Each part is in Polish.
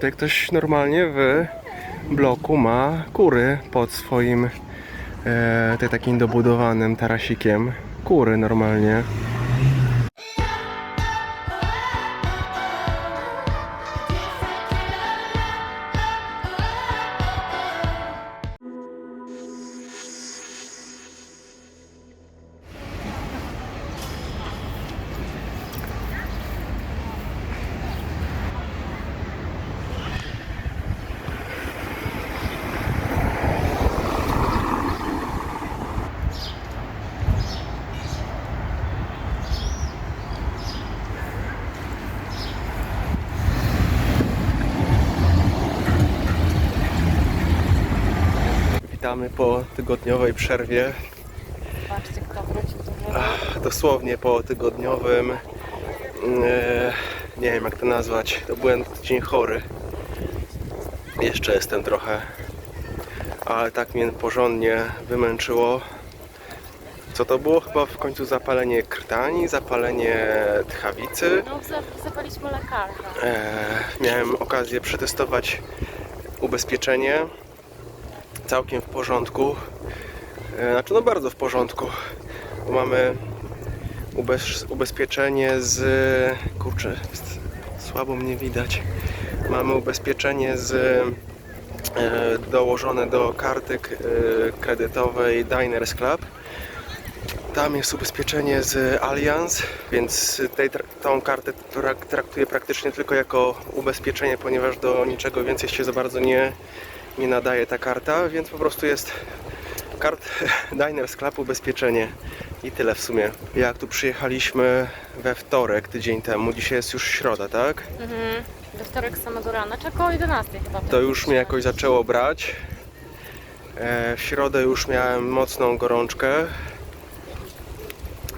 tutaj ktoś normalnie w bloku ma kury pod swoim e, takim dobudowanym tarasikiem. Kury normalnie. Witamy po tygodniowej przerwie. Patrzcie, kto wrócił do. Ach, dosłownie po tygodniowym. E, nie wiem jak to nazwać. To byłem dzień chory. Jeszcze jestem trochę. Ale tak mnie porządnie wymęczyło. Co to było? Chyba w końcu zapalenie krtani, zapalenie tchawicy. No, za- zapaliśmy lekarza. E, miałem okazję przetestować ubezpieczenie. Całkiem w porządku. E, znaczy, no bardzo w porządku. Bo mamy ubez, ubezpieczenie z. Kurczę, słabo mnie widać. Mamy ubezpieczenie z. E, dołożone do karty e, kredytowej Diners Club. Tam jest ubezpieczenie z Allianz, więc tej, tą kartę trak- traktuję praktycznie tylko jako ubezpieczenie, ponieważ do niczego więcej się za bardzo nie, nie nadaje ta karta, więc po prostu jest kart Diners Club ubezpieczenie i tyle w sumie. Jak tu przyjechaliśmy we wtorek, tydzień temu, dzisiaj jest już środa, tak? Mhm. We wtorek z samego rana, czy około 11 chyba. To już mnie jakoś zaczęło brać. E, W środę już miałem mocną gorączkę.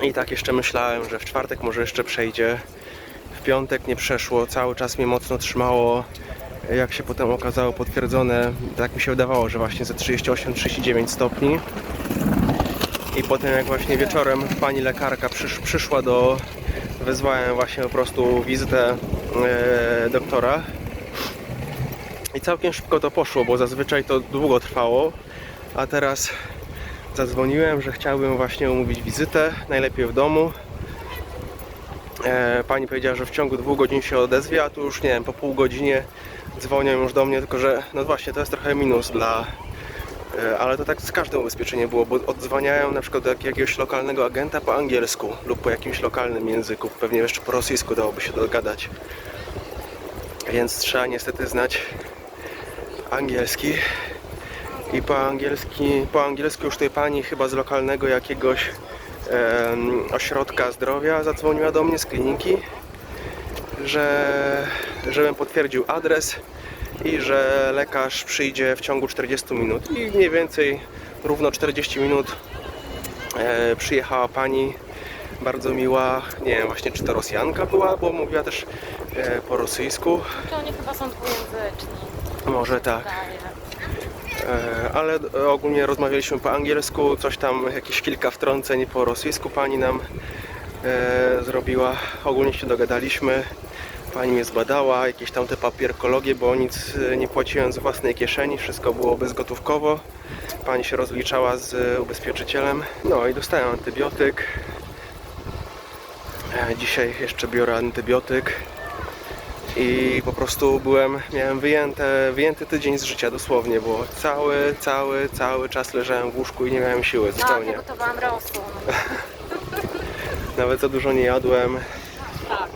I tak jeszcze myślałem, że w czwartek może jeszcze przejdzie. W piątek nie przeszło, cały czas mnie mocno trzymało. Jak się potem okazało potwierdzone, tak mi się wydawało, że właśnie ze 38-39 stopni. I potem jak właśnie wieczorem pani lekarka przysz, przyszła do... Wezwałem właśnie po prostu wizytę e, doktora. I całkiem szybko to poszło, bo zazwyczaj to długo trwało, a teraz zadzwoniłem, że chciałbym właśnie umówić wizytę, najlepiej w domu. E, pani powiedziała, że w ciągu dwóch godzin się odezwie, a tu już nie wiem, po pół godzinie dzwonią już do mnie, tylko że no właśnie to jest trochę minus dla. e, Ale to tak z każdym ubezpieczeniem było, bo odzwaniają na przykład do jak- jakiegoś lokalnego agenta po angielsku lub po jakimś lokalnym języku, pewnie jeszcze po rosyjsku dałoby się dogadać. Więc trzeba niestety znać angielski. I po angielski, po angielsku już tej pani chyba z lokalnego jakiegoś ośrodka zdrowia zadzwoniła do mnie z kliniki, że żebym potwierdził adres i że lekarz przyjdzie w ciągu 40 minut. I mniej więcej równo 40 minut e, przyjechała pani bardzo miła, nie wiem właśnie czy to Rosjanka była, bo mówiła też e, po rosyjsku. To oni chyba są dwujęzyczni. Może tak. E, ale ogólnie rozmawialiśmy po angielsku, coś tam, jakieś kilka wtrąceń po rosyjsku pani nam e, zrobiła. Ogólnie się dogadaliśmy. Pani mnie zbadała, jakieś tam te papierkologie, bo nic e, nie płaciłem z własnej kieszeni, wszystko było bezgotówkowo. Pani się rozliczała z ubezpieczycielem. No i dostałem antybiotyk. E, Dzisiaj jeszcze biorę antybiotyk i po prostu byłem, miałem wyjęte, wyjęty tydzień z życia dosłownie, bo cały, cały, cały czas leżałem w łóżku i nie miałem siły zupełnie. ja gotowałam rosół. Nawet za dużo nie jadłem.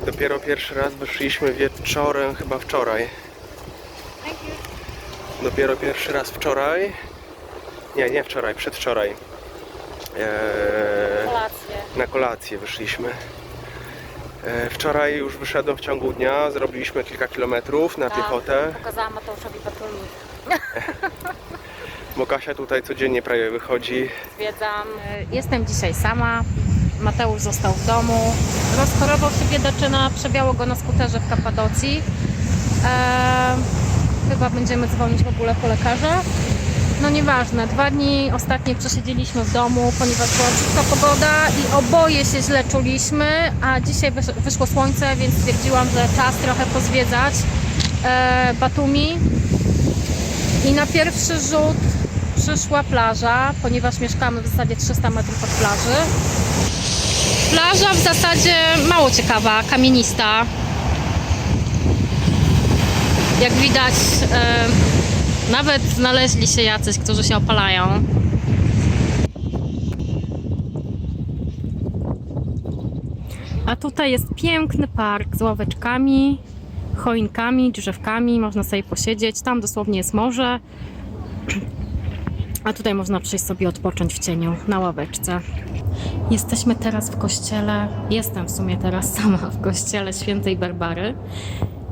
Dopiero pierwszy raz wyszliśmy wieczorem, chyba wczoraj. Thank you. Dopiero pierwszy raz wczoraj. Nie, nie wczoraj, przedwczoraj. Eee, Kolację. na kolację wyszliśmy. Eee, wczoraj już wyszedłem w ciągu dnia, zrobiliśmy kilka kilometrów na Tak, piechotę. Pokazałam Mateuszowi batonik. Bo Kasia tutaj codziennie prawie wychodzi. Zwiedzam. Jestem dzisiaj sama. Mateusz został w domu. Rozchorował się biedaczyna, przebiało go na skuterze w Kapadocji. Eee, chyba będziemy dzwonić w ogóle po lekarza. No nieważne, dwa dni ostatnie przesiedzieliśmy w domu, ponieważ była brzydka pogoda i oboje się źle czuliśmy, a dzisiaj wysz- wyszło słońce, więc stwierdziłam, że czas trochę pozwiedzać. e, Batumi i na pierwszy rzut przyszła plaża, ponieważ mieszkamy w zasadzie 300 metrów od plaży. Plaża w zasadzie mało ciekawa, kamienista. Jak widać, e, nawet znaleźli się jacyś, którzy się opalają. A tutaj jest piękny park z ławeczkami, choinkami, drzewkami, można sobie posiedzieć. Tam dosłownie jest morze. A tutaj można przyjść sobie odpocząć w cieniu na ławeczce. Jesteśmy teraz w kościele. Jestem w sumie teraz sama w kościele świętej Barbary.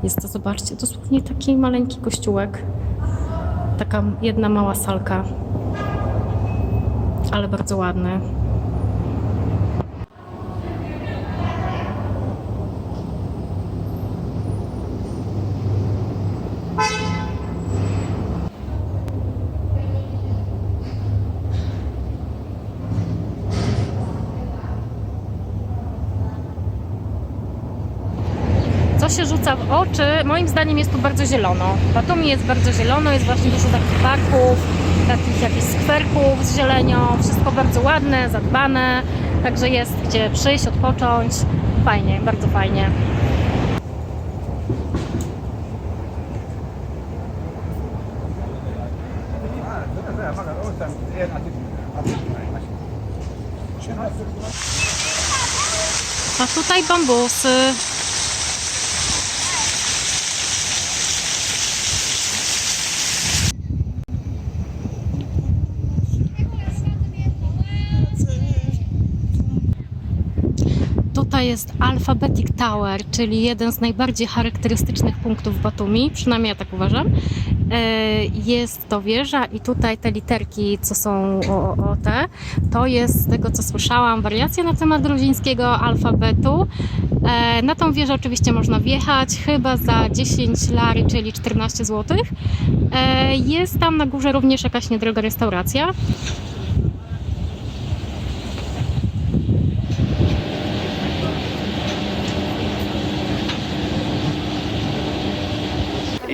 Jest to, zobaczcie, dosłownie taki maleńki kościółek. Taka jedna mała salka. Ale bardzo ładny. Się rzuca w oczy? Moim zdaniem jest tu bardzo zielono. Batumi jest bardzo zielono, jest właśnie dużo takich parków, takich jakichś skwerków z zielenią. Wszystko bardzo ładne, zadbane, także jest gdzie przyjść, odpocząć. Fajnie, bardzo fajnie. A tutaj bambusy. Tutaj jest Alphabetic Tower, czyli jeden z najbardziej charakterystycznych punktów Batumi, przynajmniej ja tak uważam. E, Jest to wieża i tutaj te literki, co są o, o, te, to jest z tego co słyszałam wariacja na temat gruzińskiego alfabetu. E, Na tą wieżę oczywiście można wjechać chyba za 10 lary, czyli 14 zł. Jest tam na górze również jakaś niedroga restauracja.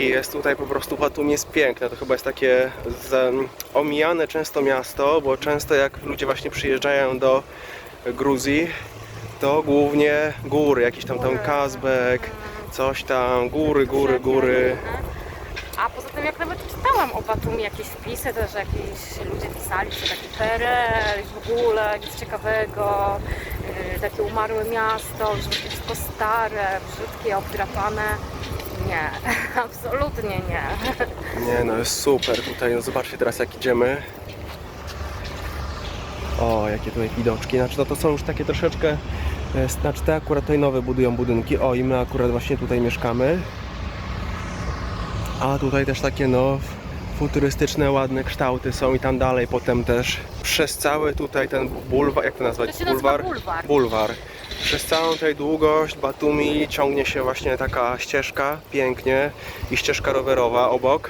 I jest tutaj po prostu Batumi jest piękne. To chyba jest takie z, omijane często miasto, bo często jak ludzie właśnie przyjeżdżają do Gruzji, to głównie góry, jakiś tam tam Kazbek, coś tam, góry, góry, góry. A poza tym, jak nawet czytałam o Batumi jakieś wpisy, też jakieś ludzie pisali, że taki PRL, w ogóle nic ciekawego, yy, takie umarłe miasto, że wszystko stare, brzydkie, obdrapane. Nie, absolutnie nie. Nie no, jest super tutaj. No zobaczcie teraz jak idziemy. O, jakie tutaj widoczki. Znaczy no to są już takie troszeczkę, e, znaczy te akurat tutaj nowe budują budynki. O, i my akurat właśnie tutaj mieszkamy. A tutaj też takie no futurystyczne, ładne kształty są i tam dalej potem też przez cały tutaj ten bulwar, jak to nazwać? To nazywa bulwar. bulwar. Przez całą tutaj długość Batumi ciągnie się właśnie taka ścieżka, pięknie i ścieżka rowerowa obok.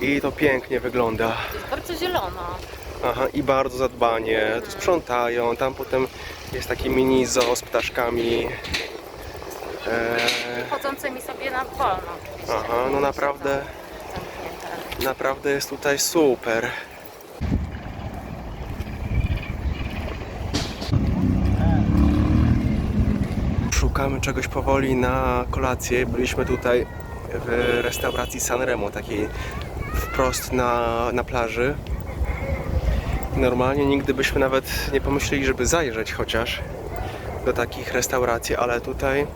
I to pięknie wygląda. Jest bardzo zielono. Aha, i bardzo zadbanie. Tu sprzątają, tam potem jest taki mini zoo z ptaszkami. Eee, Chodzącymi sobie na wolno oczywiście. aha, no naprawdę, naprawdę jest tutaj super. Szukamy czegoś powoli na kolację. Byliśmy tutaj w restauracji Sanremo, takiej wprost na, na plaży. Normalnie nigdy byśmy nawet nie pomyśleli, żeby zajrzeć chociaż do takich restauracji, ale tutaj e,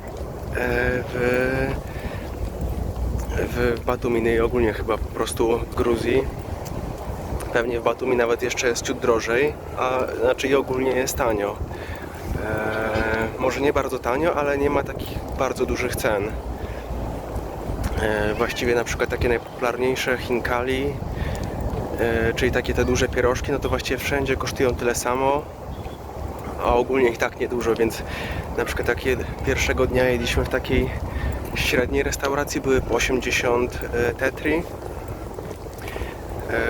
w, w Batumi no i ogólnie chyba po prostu w Gruzji pewnie w Batumi nawet jeszcze jest ciut drożej, a znaczy i ogólnie jest tanio. Może nie bardzo tanio, ale nie ma takich bardzo dużych cen. E, właściwie na przykład takie najpopularniejsze Hinkali, e, czyli takie te duże pierożki, no to właściwie wszędzie kosztują tyle samo, a ogólnie ich tak niedużo, więc na przykład takie pierwszego dnia jedliśmy w takiej średniej restauracji, były po 80 e, tetri,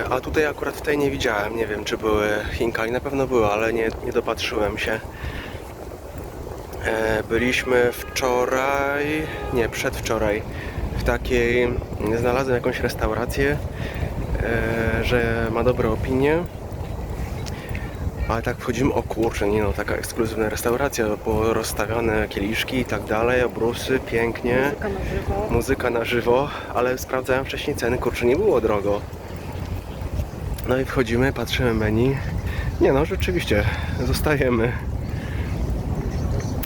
a tutaj akurat w tej nie widziałem, nie wiem czy były Hinkali, na pewno były, ale nie, nie dopatrzyłem się. E, Byliśmy wczoraj, nie, przedwczoraj w takiej, znalazłem jakąś restaurację, e, że ma dobre opinie. Ale tak wchodzimy, o kurczę, nie no, taka ekskluzywna restauracja, rozstawione kieliszki i tak dalej, obrusy, pięknie, Muzyka na żywo. muzyka na żywo, ale sprawdzałem wcześniej ceny, kurczę, nie było drogo. No i wchodzimy, patrzymy menu. Nie no, rzeczywiście, zostajemy.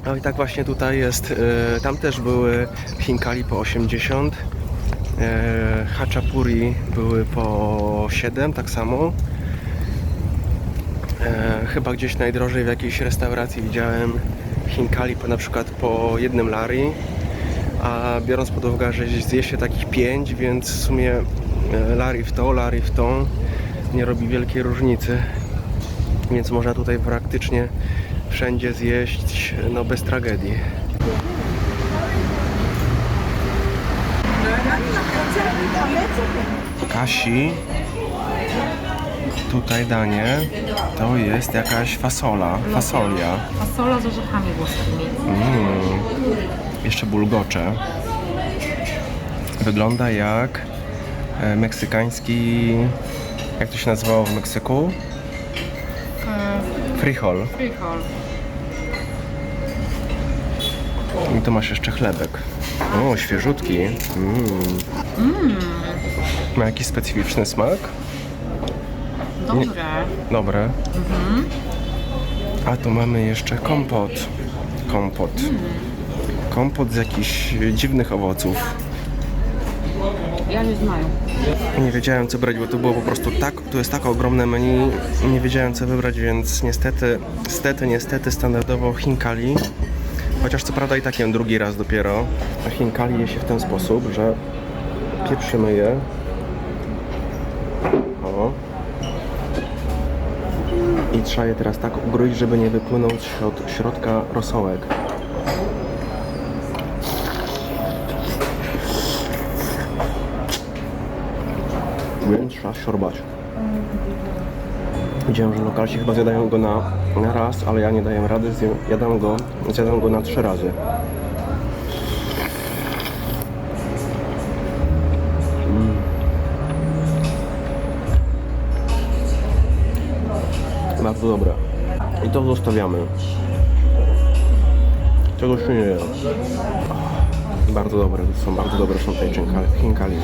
No i tak właśnie tutaj jest, e, tam też były chinkali po 80, e, haczapuri były po 7, tak samo. E, chyba gdzieś najdrożej w jakiejś restauracji widziałem chinkali po na przykład po jednym lari, a biorąc pod uwagę, że zje się takich 5, więc w sumie lari w to, lari w tą nie robi wielkiej różnicy. Więc można tutaj praktycznie wszędzie zjeść no bez tragedii. Kasi tutaj danie to jest jakaś fasola, fasolia. Fasola z orzechami włoskimi. Mm. Jeszcze bulgocze. Wygląda jak e, meksykański. Jak to się nazywało w Meksyku? Frijol. Frijol. I tu masz jeszcze chlebek. O, świeżutki. Mm. Ma jakiś specyficzny smak? Dobre. Dobre. A tu mamy jeszcze kompot. Kompot. Kompot z jakichś dziwnych owoców. Ja nie znaję. Nie wiedziałem co brać, bo to było po prostu tak, tu jest tak ogromne menu, nie wiedziałem co wybrać, więc niestety, niestety, niestety standardowo Hinkali, chociaż co prawda i tak jem drugi raz dopiero, a Hinkali je się w ten sposób, że pieprzymy je, o, i trzeba je teraz tak ugryźć, żeby nie wypłynął środ- środka rosołek. Więc trzeba siorbać. Widziałem, że lokalsi chyba zjadają go na, na raz, ale ja nie daję rady, zjem, jadam go, zjadam go na trzy razy. Mm. Bardzo dobre. I to zostawiamy. Czego się nie je. Bardzo dobre, są bardzo dobre są te chinkali.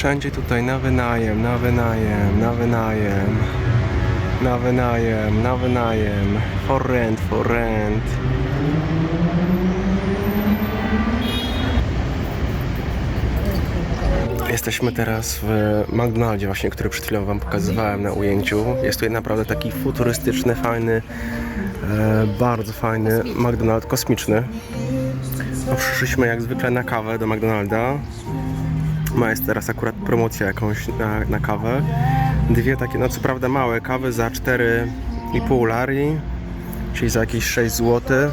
Wszędzie tutaj na wynajem, na wynajem, na wynajem, na wynajem, na wynajem, for rent, for rent. Jesteśmy teraz w McDonaldzie właśnie, który przed chwilą Wam pokazywałem na ujęciu. Jest tutaj naprawdę taki futurystyczny, fajny, e, bardzo fajny McDonald kosmiczny. No, jak zwykle na kawę do McDonalda. Ma jest teraz akurat promocja jakąś na, na kawę. Dwie takie, no co prawda małe kawy za 4,5 lari, czyli za jakieś 6 zł.